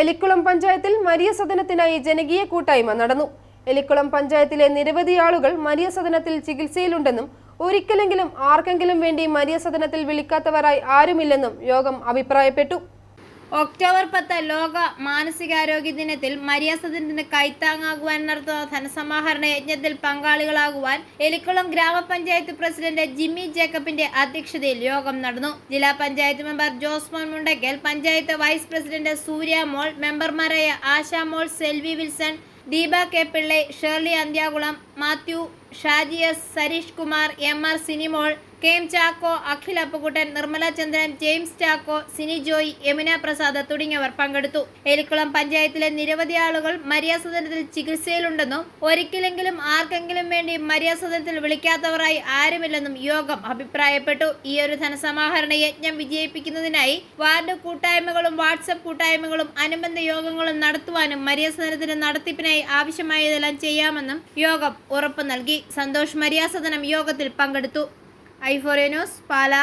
എലിക്കുളം പഞ്ചായത്തിൽ മരിയ സദനത്തിനായി ജനകീയ കൂട്ടായ്മ നടന്നു. എലിക്കുളം പഞ്ചായത്തിലെ നിരവധി ആളുകൾ മരിയ സദനത്തിൽ ചികിത്സയിലുണ്ടെന്നും ഒരിക്കലെങ്കിലും ആർക്കെങ്കിലും വേണ്ടി മരിയ സദനത്തിൽ വിളിക്കാത്തവരായി ആരുമില്ലെന്നും യോഗം അഭിപ്രായപ്പെട്ടു. ഒക്ടോബർ പത്ത് ലോക മാനസികാരോഗ്യ ദിനത്തിൽ മര്യാസത്തിന് കൈത്താങ്ങാകുവാൻ നടത്തുന്ന ധനസമാഹരണ യജ്ഞത്തിൽ പങ്കാളികളാകുവാൻ എലിക്കുളം ഗ്രാമപഞ്ചായത്ത് പ്രസിഡന്റ് ജിമ്മി ജേക്കബിന്റെ അധ്യക്ഷതയിൽ യോഗം നടന്നു. ജില്ലാ panchayat member Josemon Mundakkal panchayat vice president Surya Mol മെമ്പർമാരായ Asha Mol Selvi Wilson Deepa K Pillai Shirley Anthyakulam Mathew Shaji S Sareesh Kumar M R Sinimol K M Chacko Akhil Appukuttan Nirmala Chandran James Chacko Sini Joy Yamuna Prasad തുടങ്ങിയവർ പങ്കെടുത്തു. എലിക്കുളം പഞ്ചായത്തിലെ നിരവധി ആളുകൾ മര്യാസദനത്തിൽ ചികിത്സയിലുണ്ടെന്നും ഒരിക്കലെങ്കിലും ആർക്കെങ്കിലും വേണ്ടി മര്യാസദനത്തിൽ വിളിക്കാത്തവരായി ആരുമില്ലെന്നും യോഗം അഭിപ്രായപ്പെട്ടു. ഈ ഒരു ധനസമാഹരണ യജ്ഞം വിജയിപ്പിക്കുന്നതിനായി വാർഡ് കൂട്ടായ്മകളും വാട്സപ്പ് കൂട്ടായ്മകളും അനുബന്ധ യോഗങ്ങളും നടത്തുവാനും മര്യാസദനത്തിന്റെ നടത്തിപ്പിനായി ആവശ്യമായതെല്ലാം ചെയ്യാമെന്നും യോഗം ഉറപ്പു നൽകി. സന്തോഷ് മര്യാസദനം യോഗത്തിൽ പങ്കെടുത്തു. ഐഫോറിയ ന്യൂസ് പാല.